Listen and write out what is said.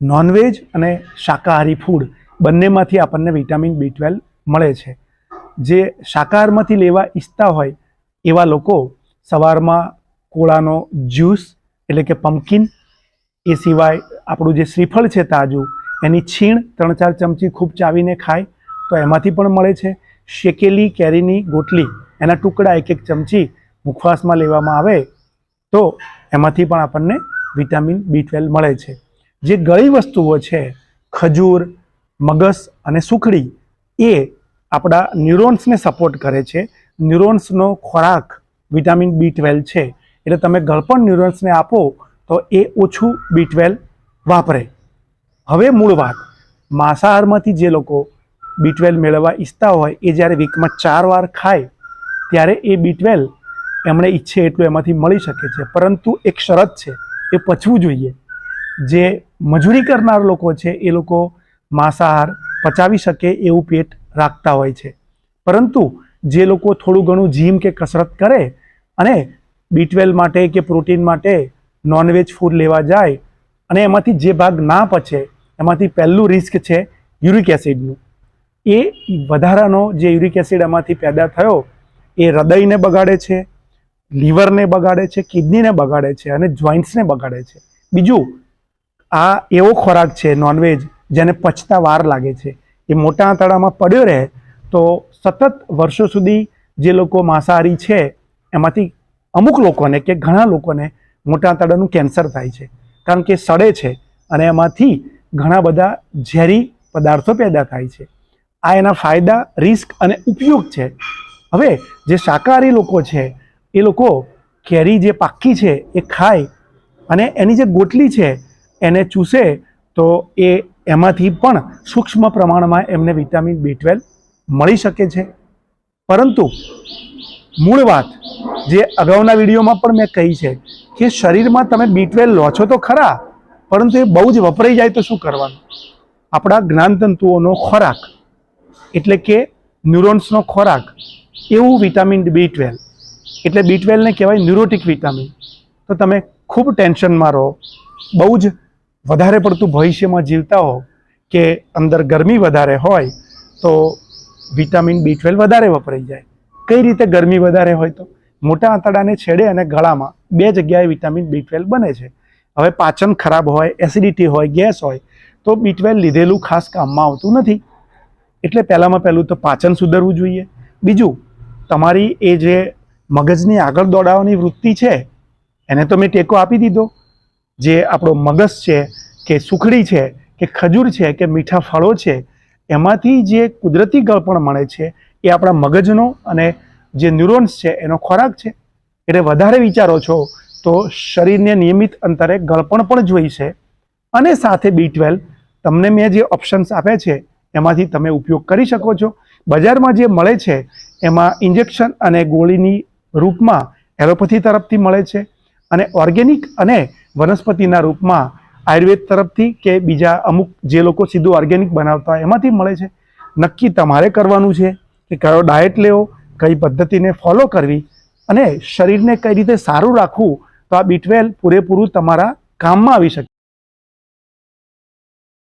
Non veg અને શાકાહારી food બંનેમાંથી આપણને વિટામિન બી ટ્વેલ્વ મળે છે. જે શાકાહારમાંથી લેવા ઈચ્છતા હોય એવા લોકો સવારમાં કોળાનો જ્યુસ એટલે કે પમ્પકિન એ સિવાય આપણું જે શ્રીફળ છે તાજું, એની છીણ ત્રણ ચાર ચમચી ખૂબ ચાવીને ખાય તો એમાંથી પણ મળે છે. શેકેલી કેરીની ગોટલી, એના ટુકડા એક એક ચમચી મુખવાસમાં લેવામાં આવે તો એમાંથી પણ આપણને વિટામિન બી ટ્વેલ્વ મળે છે. જે ગળી વસ્તુઓ છે, ખજૂર, મગસ અને સુખડી, એ આપણા ન્યુરોન્સને સપોર્ટ કરે છે. ન્યુરોન્સનો ખોરાક વિટામિન બી ટ્વેલ્વ છે. એટલે તમે ગળપણ ન્યુરોન્સને આપો, તો એ ઓછું બી ટ્વેલ્વ વાપરે. હવે મૂળ વાત. માંસાહારમાંથી જે લોકો બી ટ્વેલ્વ મેળવવા ઈચ્છતા હોય, એ જ્યારે વીકમાં ચાર વાર ખાય, ત્યારે એ બી ટ્વેલ્વ એમણે ઈચ્છે એટલું એમાંથી મળી શકે છે. પરંતુ એક શરત છે, એ પચવું જોઈએ. જે મજૂરી કરનાર લોકો છે, એ લોકો માંસાહાર પચાવી શકે એવું પેટ રાખતા હોય છે. પરંતુ જે લોકો થોડું ઘણું જીમ કે કસરત કરે અને બી માટે કે પ્રોટીન માટે નોનવેજ ફૂડ લેવા જાય અને એમાંથી જે ભાગ ના પચે, એમાંથી પહેલું રિસ્ક છે યુરિક એસિડનું એ વધારાનો જે યુરિક એસિડ એમાંથી પેદા થયો, એ હૃદયને બગાડે છે લીવરને બગાડે છે કિડનીને બગાડે છે અને જોઈન્ટ્સને બગાડે છે. બીજું આ એવો ખોરાક છે નોનવેજ જેને પચતા વાર લાગે છે. એ મોટા આંતરડામાં પડ્યો રહે તો સતત વર્ષો સુધી જે લોકો માંસાહારી છે, એમાંથી અમુક લોકોને કે ઘણા લોકોને મોટા આંતરડાનું કેન્સર થાય છે. કારણ કે સડે છે અને એમાંથી ઘણા બધા ઝેરી પદાર્થો પેદા થાય છે. આ એના ફાયદા, રિસ્ક અને ઉપયોગ છે. હવે જે શાકાહારી લોકો છે, એ લોકો કેરી જે પાકી છે, એ ખાય અને એની જે ગોટલી છે એને ચૂસે, તો એ એમાંથી પણ સૂક્ષ્મ પ્રમાણમાં એમને વિટામિન બી ટ્વેલ્વ મળી શકે છે. પરંતુ મૂળ વાત, જે અગાઉના વિડીયોમાં પણ મેં કહી છે કે શરીરમાં તમે બી ટ્વેલ્વ લો છો તો ખરા, પરંતુ એ બહુ જ વપરાઈ જાય તો શું કરવાનું? આપણા જ્ઞાનતંતુઓનો ખોરાક, એટલે કે ન્યુરોન્સનો ખોરાક, એવું વિટામિન બી ટ્વેલ્વ. એટલે બી ટ્વેલ્વને કહેવાય ન્યુરોટિક વિટામિન. તો તમે ખૂબ ટેન્શનમાં રહો, બહુ જ વધારે પડતું ભવિષ્યમાં જીવતા હો કે અંદર ગરમી વધારે હોય તો વિટામિન બી ટ્વેલ્વ વધારે વપરાઈ જાય. કઈ રીતે ગરમી વધારે હોય તો? મોટા આંતરડાને છેડે અને ગળામાં બે જગ્યાએ વિટામિન બી ટ્વેલ્વ બને છે. હવે પાચન ખરાબ હોય, એસિડિટી હોય, ગેસ હોય, તો બી ટ્વેલ્વ લીધેલું ખાસ કામમાં આવતું નથી. એટલે પહેલાંમાં પહેલું તો પાચન સુધરવું જોઈએ. બીજું, તમારી એ જે મગજની આગળ દોડાવવાની વૃત્તિ છે, એને તો મેં ટેકો આપી દીધો. જે આપણો મગજ છે, કે સુખડી છે, કે ખજૂર છે, કે મીઠા ફળો છે, એમાંથી જે કુદરતી ગળપણ મળે છે, એ આપણા મગજનો અને જે ન્યુરોન્સ છે, એનો ખોરાક છે. એટલે વધારે વિચારો છો તો શરીરને નિયમિત અંતરે ગળપણ પણ જોઈશે અને સાથે બી ટ્વેલ્વ તમને મેં જે ઓપ્શન્સ આપ્યા છે, એમાંથી તમે ઉપયોગ કરી શકો છો. બજારમાં જે મળે છે, એમાં ઇન્જેક્શન અને ગોળીની રૂપમાં એલોપેથી તરફથી મળે છે. અને ઓર્ગેનિક અને વનસ્પતિના રૂપમાં આયુર્વેદ તરફથી કે બીજા અમુક જે લોકો સીધું ઓર્ગેનિક બનાવતા હોય એમાંથી મળે છે. નક્કી તમારે કરવાનું છે કે કયો ડાયટ લેવો, કઈ પદ્ધતિને ફોલો કરવી અને શરીરને કઈ રીતે સારું રાખવું તો આ બી ટ્વેલ્વ પૂરેપૂરું તમારા કામમાં આવી શકે.